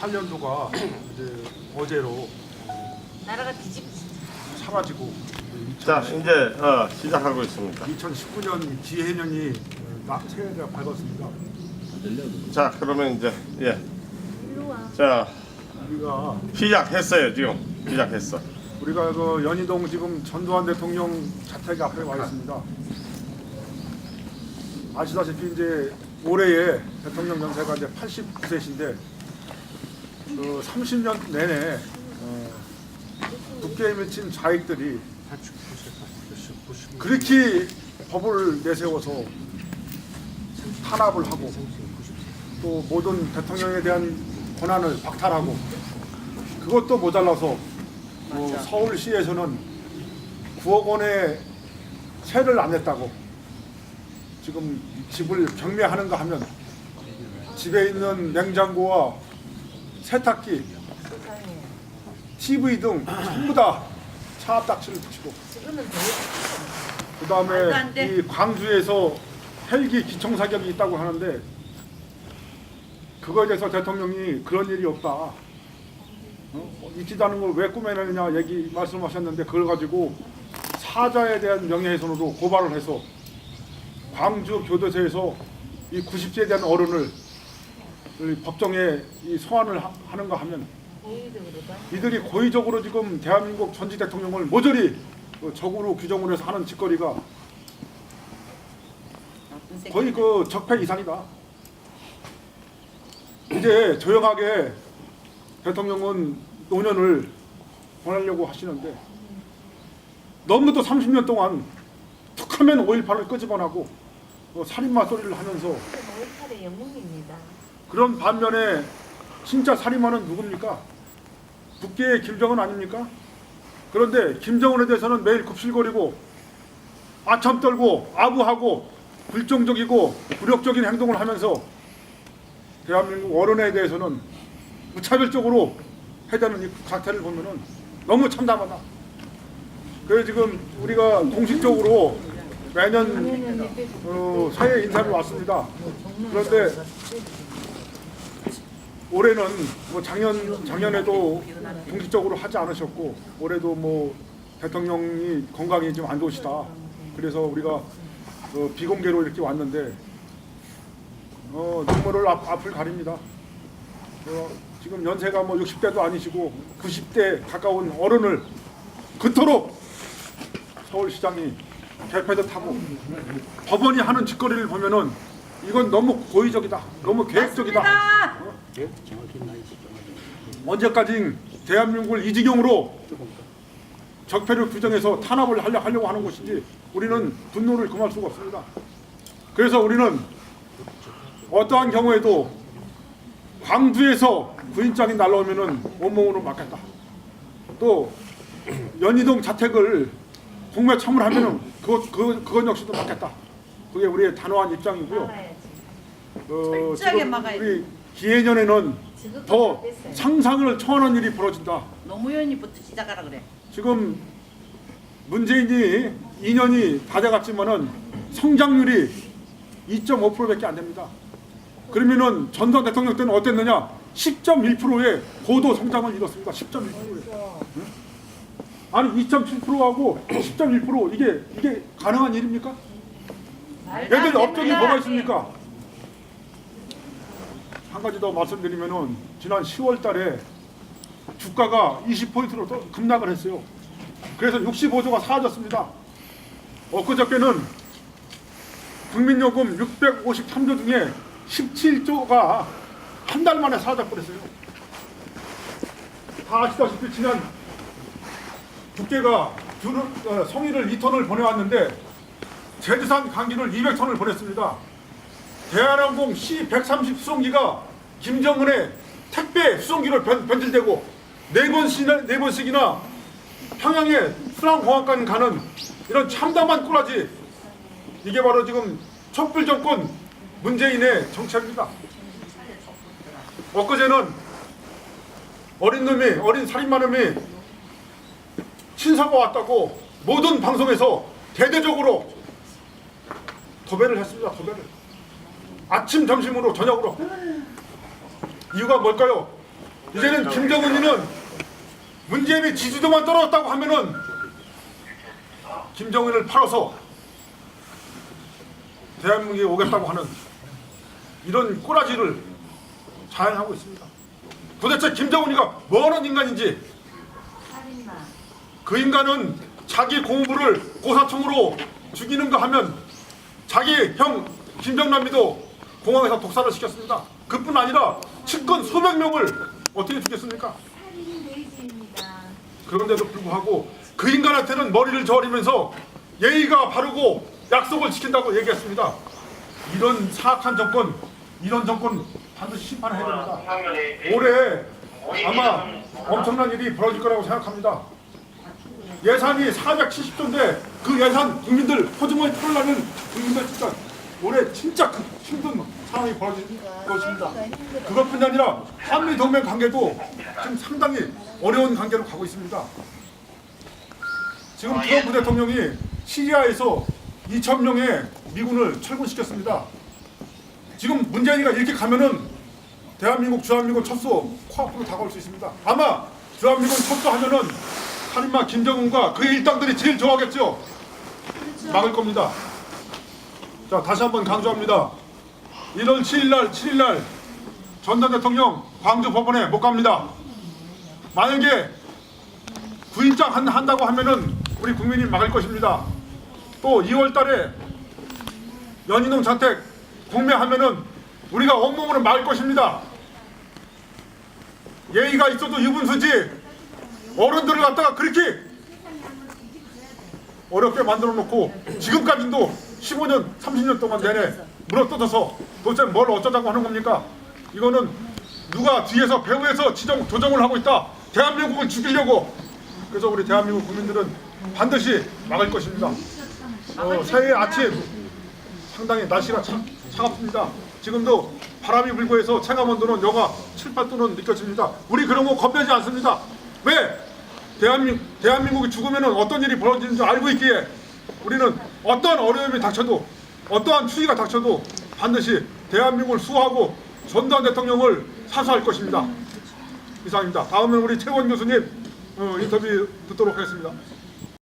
8년도가 이제 어제로 나라가 뒤집 사라지고 자 이제 어, 시작하고 있습니다. 2019년 기해년이 나 새해가 밝았습니다. 자 그러면 이제 예. 자 우리가 시작했어요 지금 시작했어. 우리가 그 연희동 지금 전두환 대통령 자택 앞에 와 있습니다. 아시다시피 이제 올해에 대통령 연세가 이제 89세신데 그 30년 내내 어, 국회에 미친 좌익들이 그렇게 법을 내세워서 탄압을 하고 또 모든 대통령에 대한 권한을 박탈하고 그것도 모자라서 뭐 서울시에서는 9억 원의 세를 안 냈다고 지금 집을 경매하는가 하면 집에 있는 냉장고와 세탁기, 세상에. TV 등 전부 다 차압딱지를 붙이고 지금은 더그 말도 안 다음에 돼. 이 광주에서 헬기 기총 사격이 있다고 하는데 그거에 대해서 대통령이 그런 일이 없다. 어? 있지도 않은 걸 왜 꾸며내느냐 얘기 말씀하셨는데 그걸 가지고 사자에 대한 명예훼손으로 고발을 해서 광주 교도소에서 이 90세에 대한 어른을 이 법정에 이 소환을 하- 하는가 하면 고의적으로 봐. 이들이 고의적으로 지금 대한민국 전직 대통령을 모조리 그 적으로 규정을 해서 하는 짓거리가. 거의 그 적폐 이상이다. 이제 조용하게 대통령은 노년을 보내려고 하시는데 너무도 30년 동안 툭하면 5.18을 끄집어나고 어, 살인마 소리를 하면서 5.18의 영웅입니다. 그런 반면에 진짜 살인마는 누굽니까? 북계의 김정은 아닙니까? 그런데 김정은에 대해서는 매일 굽실거리고 아참 떨고 아부하고 불정적이고 굴욕적인 행동을 하면서 대한민국 어른에 대해서는 무차별적으로 해대는 이 사태를 보면은 너무 참담하다. 그래서 지금 우리가 공식적으로 매년 어, 새해 인사를 왔습니다. 그런데 올해는 뭐 작년 작년에도 공식적으로 하지 않으셨고 올해도 뭐 대통령이 건강이 좀 안 좋으시다. 그래서 우리가 어, 비공개로 이렇게 왔는데 어, 눈물을 앞, 앞을 가립니다. 어, 지금 연세가 뭐 60대도 아니시고 90대 가까운 어른을 그토록 서울시장이 개패도 타고 법원이 하는 짓거리를 보면은 이건 너무 고의적이다. 너무 계획적이다. 어? 언제까지 대한민국을 이 지경으로 적폐를 규정해서 탄압을 하려, 하려고 하는 것인지 우리는 분노를 금할 수가 없습니다. 그래서 우리는 어떠한 경우에도 광주에서 구인장이 날라오면은 온몸으로 막겠다. 또 연희동 자택을 공매 청문하면은 그것 그 그건 역시도 막겠다. 그게 우리의 단호한 입장이고요. 어, 철저하게 지금 막아야 우리 기해년에는 더. 상상을 초월한 일이 벌어진다. 노무현이부터 시작하라 그래. 지금 문재인이 2년이 다 돼갔지만은 성장률이 2.5%밖에 안 됩니다. 그러면은 전두환 대통령 때는 어땠느냐? 10.1%의 고도 성장을 이뤘습니다. 10.1%에. 아니 2.7%하고 10.1% 이게 이게 가능한 일입니까? 얘들 업적이. 뭐가 있습니까? 한 가지 더 말씀드리면은 지난 10월 달에 주가가 20%로 또 급락을 했어요. 그래서 65조가 사라졌습니다. 엊그저께는 국민요금 653조 중에 17조가 한 달 만에 사라져 버렸어요. 다 아시다시피 지난 균을, 어, 성의를 2톤을 보내왔는데 제주산 강진을 200톤을 보냈습니다. 대한항공 C-130 수송기가 김정은의 택배 수송기로 변, 변질되고 네 번씩이나, 네 번씩이나 평양에 수랑공항까지 가는 이런 참담한 꾸라지 이게 바로 지금 촛불 정권 문재인의 정책입니다. 엊그제는 어린 놈이 어린 살인마 놈이 친서가 왔다고 모든 방송에서 대대적으로 도배를 했습니다. 도배를. 아침, 점심으로, 저녁으로. 이유가 뭘까요? 이제는 김정은이는 문재인이 지지도만 떨어졌다고 하면은 김정은을 팔아서 대한민국에 오겠다고 하는 이런 꼬라지를 자행하고 있습니다. 도대체 김정은이가 뭐하는 인간인지. 그 인간은 자기 고모부를 고사총으로 죽이는 거 하면 자기 형 김정남이도 공항에서 독살을 시켰습니다. 그뿐 아니라 측근 수백 명을 어떻게 레이지입니다. 그런데도 불구하고 그 인간한테는 머리를 저리면서 예의가 바르고 약속을 지킨다고 얘기했습니다. 이런 사악한 정권, 이런 정권 반드시 심판해야 됩니다. 올해 아마 엄청난 일이 벌어질 거라고 생각합니다. 예산이 470조인데 그 예산 국민들 호주머니 털나는 국민들 진짜 올해 진짜 그 힘든 상황이 벌어질 것입니다. 그것뿐이 아니라 한미 동맹 관계도 지금 상당히 어려운 관계로 가고 있습니다. 지금 트럼프 대통령이 시리아에서 2천 명의 미군을 철군시켰습니다. 지금 문재인이가 이렇게 가면은 대한민국 주한미군 철수 코앞으로 다가올 수 있습니다. 아마 주한미군 철수하면은 살인마 김정은과 그의 일당들이 제일 좋아하겠죠. 막을 겁니다. 자 다시 한번 강조합니다. 1월 7일날 7일날 전단 대통령 광주 법원에 못 갑니다. 만약에 구인장 한, 한다고 하면은 우리 국민이 막을 것입니다. 또 2월달에 연인동 자택 공매하면은 우리가 온몸으로 막을 것입니다. 예의가 있어도 유분수지 어른들을 갖다가 그렇게 어렵게 만들어 놓고 지금까지도 15년, 30년 동안 내내 물어 뜯어서 도대체 뭘 어쩌자고 하는 겁니까? 이거는 누가 뒤에서 배후에서 지정 조정을 하고 있다. 대한민국을 죽이려고. 그래서 우리 대한민국 국민들은 반드시 막을 것입니다. 어, 새해 아침 상당히 날씨가 차, 차갑습니다. 지금도 바람이 불고 해서 체감 온도는 영하 7, 8도는 느껴집니다. 우리 그런 거 겁내지 않습니다. 왜? 대한민, 대한민국이 죽으면 어떤 일이 벌어지는지 알고 있기에 우리는 어떠한 어려움이 닥쳐도 어떠한 추위가 닥쳐도 반드시 대한민국을 수호하고 전두환 대통령을 사수할 것입니다. 이상입니다. 다음은 우리 최원 교수님 어, 인터뷰 듣도록 하겠습니다.